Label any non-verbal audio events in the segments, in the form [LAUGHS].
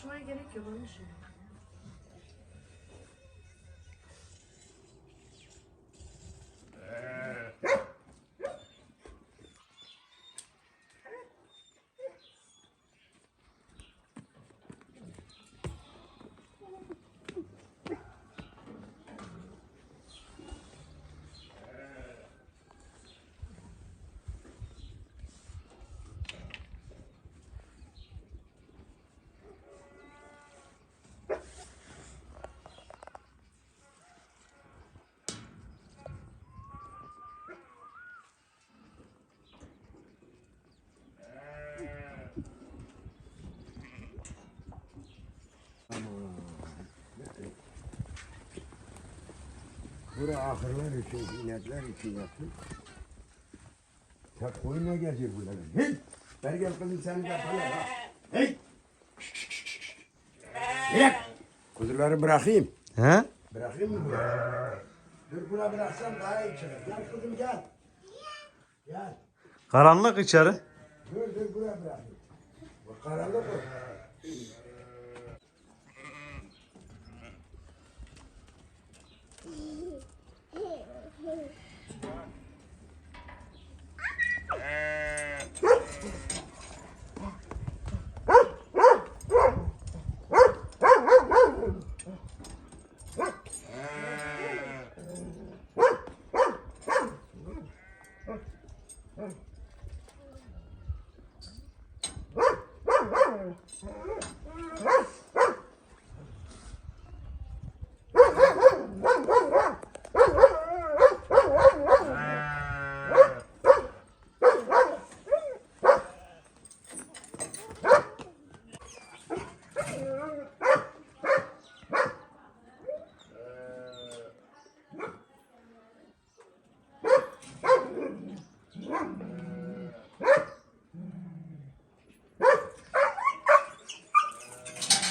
açmaya gerek yok onun için. Bura ahırlar için, inekler için yaptım. Tek koyun ne geziyor burada? Hey! Ver gel kızım seni de ha. Hey! Bırak! Kuzuları bırakayım. He? Bırakayım mı buraya? Dur buna bıraksam daha iyi çıkar. Gel kızım gel. Gel. Karanlık içeri. Dur dur buraya bırakayım. Bu karanlık o.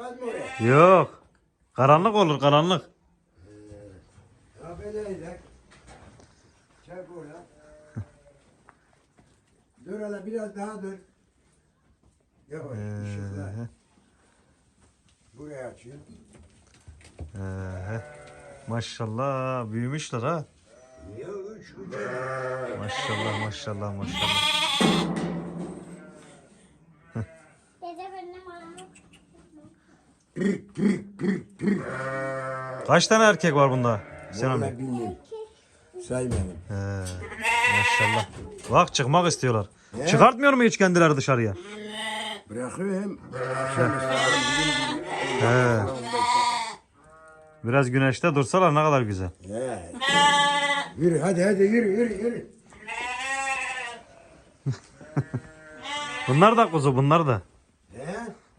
Çekmez mi oraya? Yok. Karanlık olur karanlık. Ya böyleyle. Çek oraya. [LAUGHS] dur hele biraz daha dur. Yavaş ışıklar. Buraya açayım. Ee, maşallah büyümüşler ha. Ya üç güzel. Maşallah maşallah maşallah. Kaç tane erkek var bunda? Sen Vallahi abi. bilmiyorum. Saymadım. He, maşallah. Bak çıkmak istiyorlar. Çıkartmıyor mu hiç kendileri dışarıya? Bırakıyorum. Akşam istedim. Bugün He. Biraz güneşte dursalar ne kadar güzel. He. Yürü hadi hadi yürü yürü yürü. [LAUGHS] Bunlar da kuzu bunlar da. He?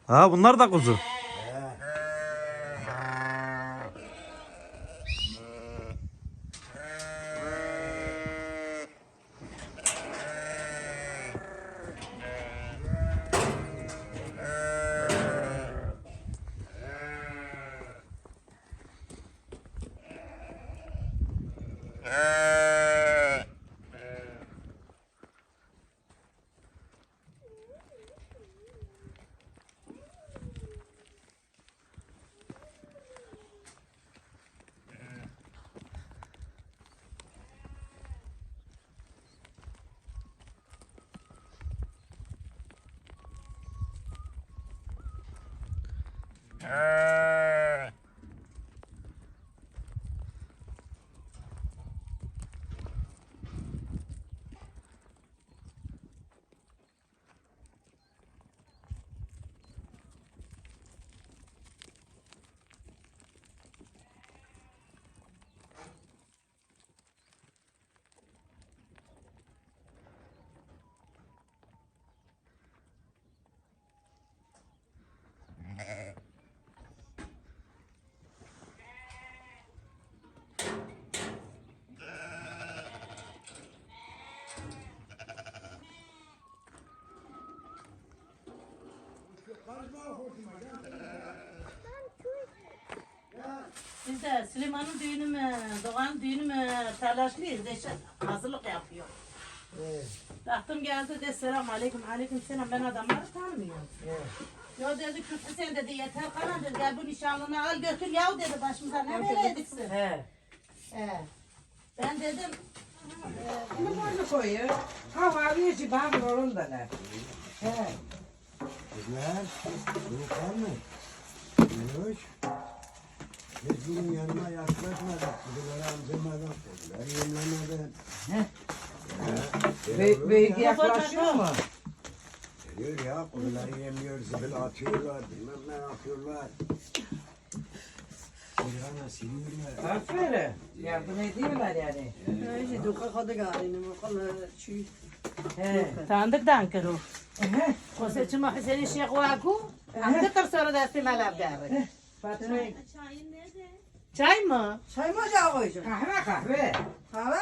Ha bunlar da kuzu. Uh... Biz de Süleyman'ın düğünü mü, Doğan'ın düğünü mü telaşlıyız. İşte hazırlık yapıyor. Evet. Baktım geldi de selam aleyküm aleyküm selam ben adamları tanımıyorum. Evet. Ya dedi Kürtü sen dedi yeter kalan dedi gel bu nişanlını al götür yav dedi başımıza ne vereceksin? He. He. Ben dedim Bunu böyle koyuyor. Kahvaltıya çıbar olur da ne? He. Kızlar, çocuklar mı? Yunus. Biz bunun yanına yaklaşmadık. Kuzuları amcamadan kuzuları yemlemeden. Büyük, büyük yaklaşıyor mu? Geliyor ya kuzuları yemiyor, zibil atıyorlar, bilmem ne yapıyorlar. Silahla siliyorlar. Aferin. Yardım ediyorlar yani. He. tanıdık dankero. He. Kose çıma Hüseyin Şeyh Vaku. Andıkır sonra da istimeler der. Fatma. Çay mı? Çay mı ocağa koyacağım? Kahve kahve. Kahve?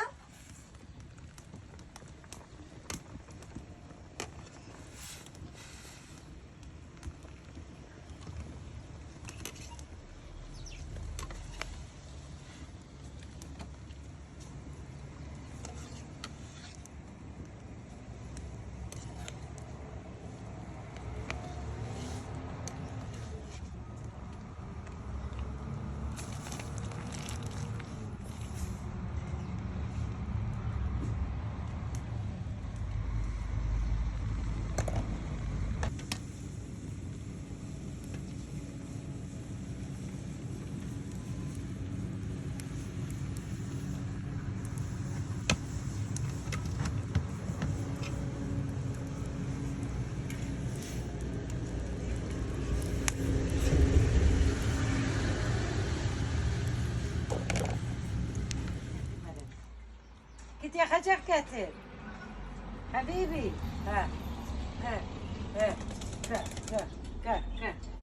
لقيتي حجر كثير حبيبي. ها. ها. ها. ها. ها. ها.